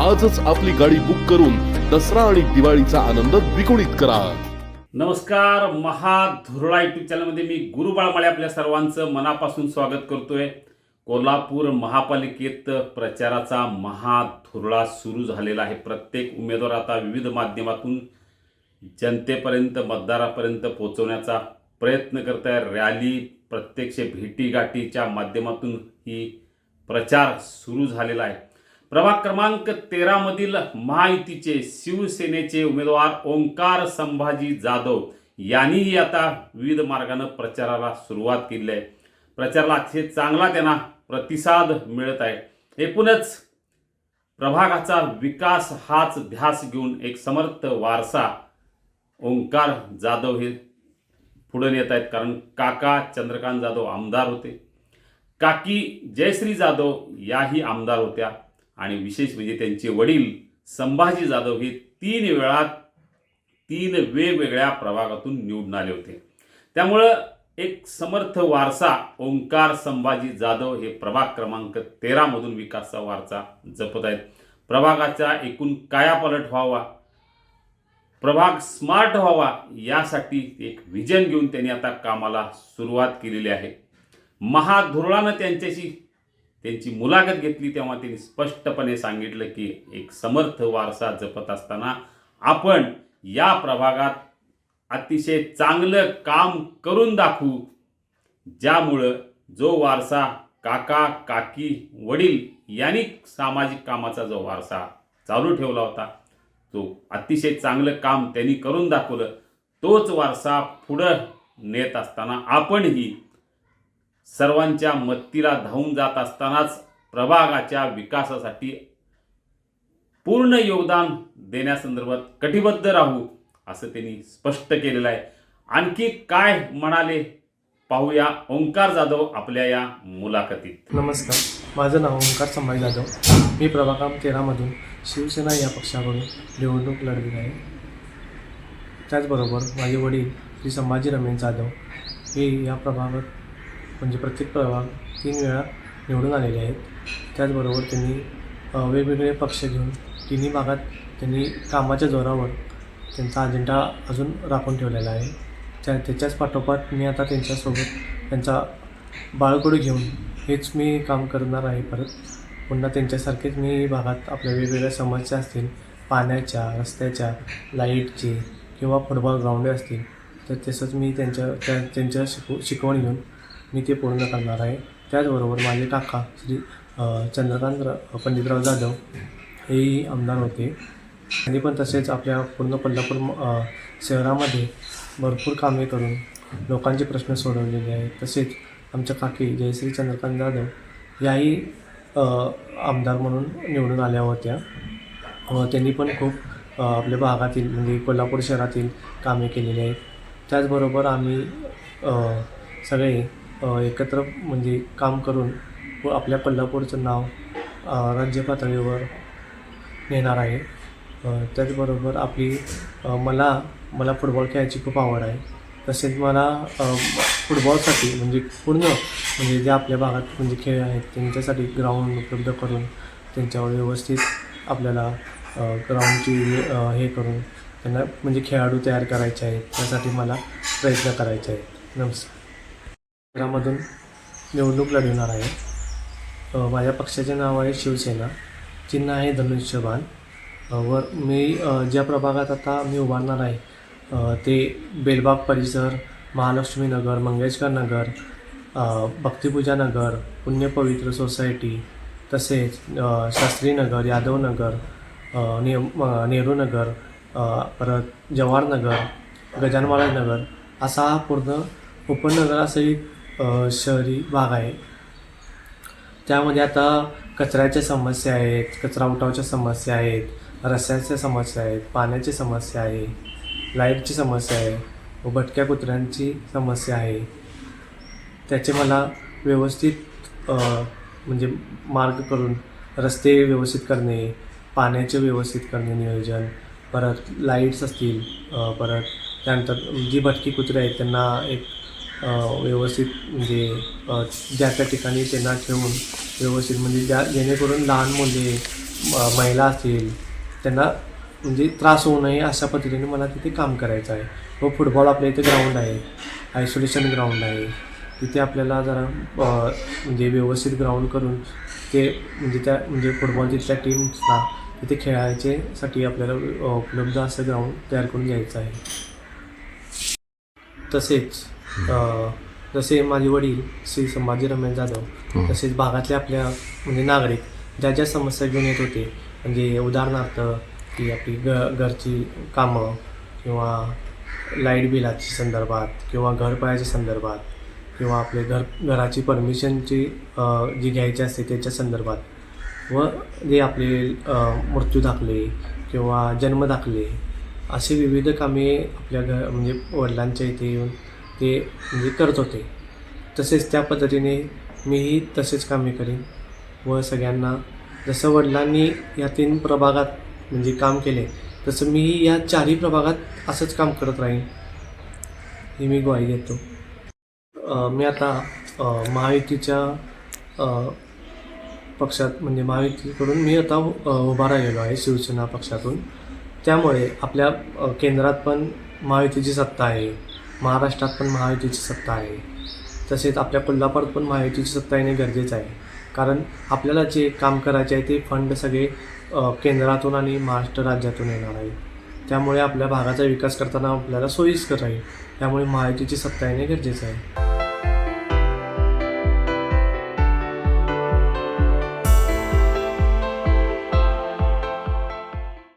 आजच आपली गाडी बुक करून दसरा आणि दिवाळीचा आनंद द्विगुणित करा. नमस्कार महाधुरळा युट्यूब चॅनलमध्ये मी गुरुबाळमाळे आपल्या सर्वांचं मनापासून स्वागत करतोय. कोल्हापूर महापालिकेत प्रचाराचा महाधुरळा सुरू झालेला आहे. प्रत्येक उमेदवार आता विविध माध्यमातून जनतेपर्यंत मतदारापर्यंत पोहोचवण्याचा प्रयत्न करत आहे रॅली प्रत्यक्ष भेटीगाठीच्या माध्यमातून ही प्रचार सुरू झालेला आहे. प्रभाग क्रमांक तेरामधील महायुतीचे शिवसेनेचे उमेदवार ओंकार संभाजी जाधव यांनीही आता विविध मार्गानं प्रचाराला सुरुवात केली आहे. प्रचाराला अतिशय चांगला त्यांना प्रतिसाद मिळत आहे. एकूणच प्रभागाचा विकास हाच ध्यास घेऊन एक समर्थ वारसा ओंकार जाधव हे पुढे नेत आहेत. कारण काका चंद्रकांत जाधव आमदार होते. काकी जयश्री जाधव याही आमदार होत्या. आणि विशेष म्हणजे त्यांचे वडील संभाजी जाधव हे तीन वेळा तीन वेगवेगळ्या प्रभागातून निवडून आले होते. त्यामुळं एक समर्थ वारसा ओंकार संभाजी जाधव हे प्रभाग क्रमांक तेरामधून विकासचा वारसा जपत आहेत. प्रभागाचा एकूण कायापालट व्हावा प्रभाग स्मार्ट व्हावा यासाठी एक विजन घेऊन त्यांनी आता कामाला सुरुवात केलेली आहे. महाधुरळानं त्यांच्याशी त्यांची मुलाखत घेतली तेव्हा त्यांनी स्पष्टपणे सांगितलं की एक समर्थ वारसा जपत असताना आपण या प्रभागात अतिशय चांगलं काम करून दाखवू. ज्यामुळं जो वारसा काका काकी वडील यांनी सामाजिक कामाचा जो वारसा चालू ठेवला होता तो अतिशय चांगलं काम त्यांनी करून दाखवलं तोच वारसा पुढं नेत असताना आपणही सर्वांच्या मत्तीला धावून जात असतानाच प्रभागाच्या विकासासाठी पूर्ण योगदान देण्यासंदर्भात कटिबद्ध राहू असं त्यांनी स्पष्ट केलेलं आहे. आणखी काय म्हणाले पाहूया ओंकार जाधव आपल्या या मुलाखतीत. नमस्कार माझं नाव ओंकार संभाजी जाधव. मी प्रभाग तेरामधून शिवसेना या पक्षाकडून निवडणूक लढली आहे. त्याचबरोबर माझे वडील श्री संभाजी रमेश जाधव हे या प्रभागात म्हणजे प्रत्येक प्रभाग तीन वेळा निवडून आलेले आहेत. त्याचबरोबर त्यांनी वेगवेगळे पक्ष घेऊन तिन्ही भागात त्यांनी कामाच्या जोरावर त्यांचा अजेंडा अजून राखून ठेवलेला आहे. त्या त्याच्याच पाठोपाठ मी आता त्यांच्यासोबत त्यांचा बाळकडू घेऊन हेच मी काम करणार आहे परत. पुन्हा त्यांच्यासारखेच मी भागात आपल्या वेगवेगळ्या समस्या असतील पाण्याच्या रस्त्याच्या लाईटची किंवा फुटबॉल ग्राउंडे असतील तर तसंच मी त्यांच्या त्या त्यांच्या शिकव शिकवण घेऊन मी ते पूर्ण करणार आहे. त्याचबरोबर माझे काका श्री चंद्रकांत पंडितराव जाधव हेही आमदार होते. त्यांनी पण तसेच आपल्या पूर्ण कोल्हापूर म- शहरामध्ये भरपूर कामे करून लोकांचे प्रश्न सोडवलेले आहेत. तसेच आमच्या काकी जयश्री चंद्रकांत जाधव याही आमदार म्हणून निवडून आल्या होत्या. त्यांनी पण खूप आपल्या भागातील म्हणजे कोल्हापूर शहरातील कामे केलेली आहेत. त्याचबरोबर आम्ही सगळे एकत्र म्हणजे काम करून व आपल्या कोल्हापूरचं नाव राज्य पातळीवर नेणार आहे. त्याचबरोबर आपली मला मला फुटबॉल खेळायची खूप आवड आहे. तसेच मला फुटबॉलसाठी म्हणजे पूर्ण म्हणजे जे आपल्या भागात म्हणजे खेळ आहेत त्यांच्यासाठी ग्राउंड उपलब्ध करून त्यांच्यावर व्यवस्थित आपल्याला ग्राउंडची हे करून त्यांना म्हणजे खेळाडू तयार करायचे आहेत. त्यासाठी मला प्रयत्न करायचे आहेत. नमस्कार. शहरामधून निवडणूक लढवणार आहे. माझ्या पक्षाचे नाव आहे शिवसेना चिन्ह आहे धनुष्यबाण व वर मी ज्या प्रभागात आता मी उभारणार आहे ते बेलबाग परिसर महालक्ष्मी नगर मंगेशकर नगर भक्तिपूजा नगर पुण्यपवित्र सोसायटी तसेच शास्त्री नगर यादव नगर ने नेहरू नगर परत जवाहर नगर गजान महाराज नगर असा हा पूर्ण उपनगरासहित अ, शहरी भाग आहे. त्यामध्ये आता कचऱ्याच्या समस्या आहेत कचरा उठावच्या समस्या आहेत रस्त्याच्या समस्या आहेत पाण्याची समस्या आहे लाईटची समस्या आहे व भटक्या कुत्र्यांची समस्या आहे. त्याचे मला व्यवस्थित म्हणजे मार्ग करून रस्ते व्यवस्थित करणे पाण्याचे व्यवस्थित करणे नियोजन परत लाईट्स असतील परत त्यानंतर जी भटकी कुत्रे आहेत त्यांना एक व्यवस्थित म्हणजे ज्या त्या ठिकाणी त्यांना ठेवून व्यवस्थित म्हणजे ज्या जेणेकरून लहान मुले म- महिला असतील त्यांना म्हणजे त्रास होऊ नये अशा पद्धतीने मला तिथे काम करायचं आहे. व फुटबॉल आपल्या इथे ग्राउंड आहे आयसोलेशन ग्राउंड आहे. तिथे आपल्याला जरा म्हणजे व्यवस्थित ग्राउंड करून ते म्हणजे त्या म्हणजे फुटबॉल तिथल्या टीम्सला तिथे खेळायचेसाठी आपल्याला उपलब्ध असं ग्राउंड तयार करून घ्यायचं आहे. तसेच जसे माझे वडील श्री संभाजी रमेश जाधव तसेच भागातले आपल्या म्हणजे नागरिक ज्या ज्या समस्या घेऊन येत होते म्हणजे उदाहरणार्थ की आपली ग घरची कामं किंवा लाइट बिलाची संदर्भात किंवा घर पाहायच्या संदर्भात किंवा आपले घर घराची परमिशनची जी घ्यायची असते त्याच्या संदर्भात व जे आपले मृत्यू दाखले किंवा जन्म दाखले असे विविध कामे आपल्या घ म्हणजे वडिलांच्या इथे येऊन ते म्हणजे करत होते. तसेच त्या पद्धतीने मीही तसेच कामे करीन व सगळ्यांना जसं वडिलांनी या तीन प्रभागात म्हणजे काम केले तसं मीही या चारही प्रभागात असंच काम करत राहीन ही मी ग्वाही घेतो मी आता महायुतीच्या पक्षात म्हणजे महायुतीकडून मी आता उभा राहिलेलो आहे शिवसेना पक्षातून. त्यामुळे आपल्या केंद्रात पण महायुतीची सत्ता आहे. महाराष्ट्रात पण महायुतीची सत्ता आहे. तसेच आपल्या कोल्हापूरात पण महायुतीची सत्ता येणे गरजेचं आहे. कारण आपल्याला जे काम करायचे आहे ते फंड सगळे केंद्रातून आणि महाराष्ट्र राज्यातून येणार आहे त्यामुळे आपल्या भागाचा विकास करताना आपल्याला सोयीस्कर राहील. त्यामुळे महायुतीची सत्ता येणे गरजेचं आहे.